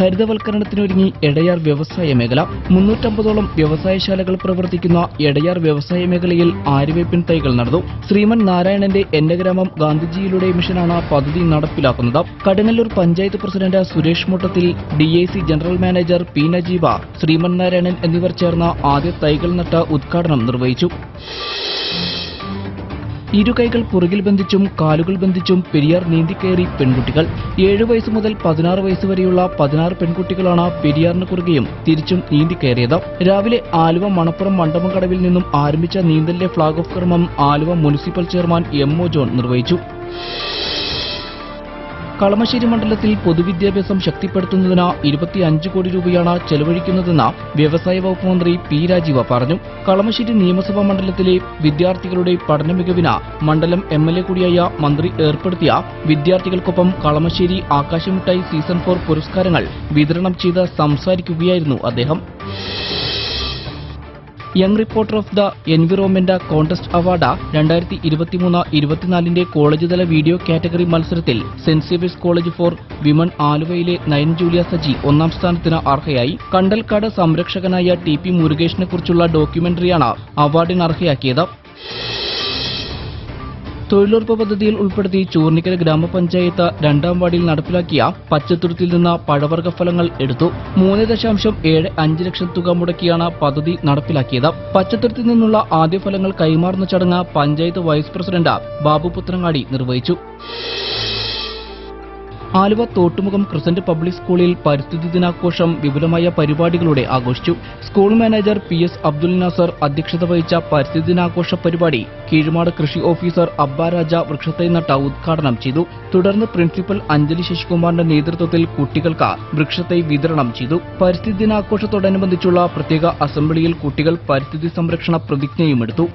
ഹരിതവൽക്കരണത്തിനൊരുങ്ങി എടയാർ വ്യവസായ മേഖല. മുന്നൂറ്റമ്പതോളം വ്യവസായശാലകൾ പ്രവർത്തിക്കുന്ന എടയാർ വ്യവസായ മേഖലയിൽ ആര്യവേപ്പിൻ തൈകൾ നടന്നു. ശ്രീമൻ നാരായണന്റെ എന്റെ ഗ്രാമം ഗാന്ധിജിയിലൂടെ മിഷനാണ് പദ്ധതി നടപ്പിലാക്കുന്നത്. Kadungallur panchayat president Suresh Muttathil D general manager P Najeeba Sriman Narayanan എന്നിവർ ചേർന്ന ആദ്യ തൈകൾ നട്ട് ഉദ്ഘാടനം നിർവഹിച്ചു. ഇരു കൈകൾ പുറകിൽ ബന്ധിച്ചും കാലുകൾ ബന്ധിച്ചും പെരിയാർ നീന്തിക്കയറി പെൺകുട്ടികൾ. ഏഴു വയസ്സ് മുതൽ പതിനാറ് വയസ്സ് വരെയുള്ള പതിനാറ് പെൺകുട്ടികളാണ് പെരിയാറിന് കുറുകെയും തിരിച്ചും നീന്തിക്കയറിയത്. രാവിലെ ആലുവ മണപ്പുറം മണ്ഡപംകടവിൽ നിന്നും ആരംഭിച്ച നീന്തലിലെ ഫ്ളാഗ് ഓഫ് കർമ്മം Aluva municipal chairman M O John നിർവഹിച്ചു. കളമശ്ശേരി മണ്ഡലത്തിൽ പൊതുവിദ്യാഭ്യാസം ശക്തിപ്പെടുത്തുന്നതിന് ഇരുപത്തിയഞ്ച് കോടി രൂപയാണ് ചെലവഴിക്കുന്നതെന്ന് വ്യവസായ വകുപ്പ് മന്ത്രി പി രാജീവ പറഞ്ഞു. കളമശ്ശേരി നിയമസഭാ മണ്ഡലത്തിലെ വിദ്യാർത്ഥികളുടെ പഠന മികവിന് മണ്ഡലം എം എൽ എ കൂടിയായ മന്ത്രി ഏർപ്പെടുത്തിയ വിദ്യാർത്ഥികൾക്കൊപ്പം കളമശ്ശേരി ആകാശമിട്ടായി സീസൺ ഫോർ പുരസ്കാരങ്ങൾ വിതരണം ചെയ്ത് സംസാരിക്കുകയായിരുന്നു അദ്ദേഹം. Young reporter of the environment contest award രണ്ടായിരത്തി ഇരുപത്തിമൂന്ന് ഇരുപത്തിനാലിന്റെ കോളേജ് തല വീഡിയോ കാറ്റഗറി മത്സരത്തിൽ Saint Xavier's college for women ആലുവയിലെ നയൻ ജൂലിയ സജി ഒന്നാം സ്ഥാനത്തിന് അർഹയായി. കണ്ടൽക്കാട് സംരക്ഷകനായ ടി പി മുരുകേഷിനെ കുറിച്ചുള്ള ഡോക്യുമെന്ററിയാണ് അവാർഡിന് അർഹയാക്കിയത് തൊഴിലുറപ്പ് പദ്ധതിയിൽ ഉൾപ്പെടുത്തി ചൂർണിക്കര ഗ്രാമപഞ്ചായത്ത് രണ്ടാം വാർഡിൽ നടപ്പിലാക്കിയ പച്ചത്തുരുത്തിൽ നിന്ന് പഴവർഗ ഫലങ്ങൾ എടുത്തു. മൂന്ന് ദശാംശം ഏഴ് അഞ്ച് ലക്ഷം തുക മുടക്കിയാണ് പദ്ധതി നടപ്പിലാക്കിയത്. പച്ചത്തുരുത്തിൽ നിന്നുള്ള ആദ്യ ഫലങ്ങൾ കൈമാറുന്ന ചടങ്ങ് പഞ്ചായത്ത് വൈസ് പ്രസിഡന്റ് ബാബു പുത്രങ്ങാടി നിർവഹിച്ചു. ആലുവ തോട്ടുമുഖം ക്രിസന്റ് പബ്ലിക് സ്കൂളിൽ പരിസ്ഥിതി ദിനാഘോഷം വിപുലമായ പരിപാടികളോടെ ആഘോഷിച്ചു. School manager P S Abdul Nasser അധ്യക്ഷത വഹിച്ച പരിസ്ഥിതി ദിനാഘോഷ പരിപാടി കീഴുമാട് കൃഷി ഓഫീസർ അബ്ബാരാജ വൃക്ഷത്തൈ നട്ട ഉദ്ഘാടനം ചെയ്തു. തുടർന്ന് പ്രിൻസിപ്പൽ അഞ്ജലി ശശികുമാറിന്റെ നേതൃത്വത്തിൽ കുട്ടികൾക്ക് വൃക്ഷത്തൈ വിതരണം ചെയ്തു. പരിസ്ഥിതി ദിനാഘോഷത്തോടനുബന്ധിച്ചുള്ള പ്രത്യേക അസംബ്ലിയിൽ കുട്ടികൾ പരിസ്ഥിതി സംരക്ഷണ പ്രതിജ്ഞയും എടുത്തു.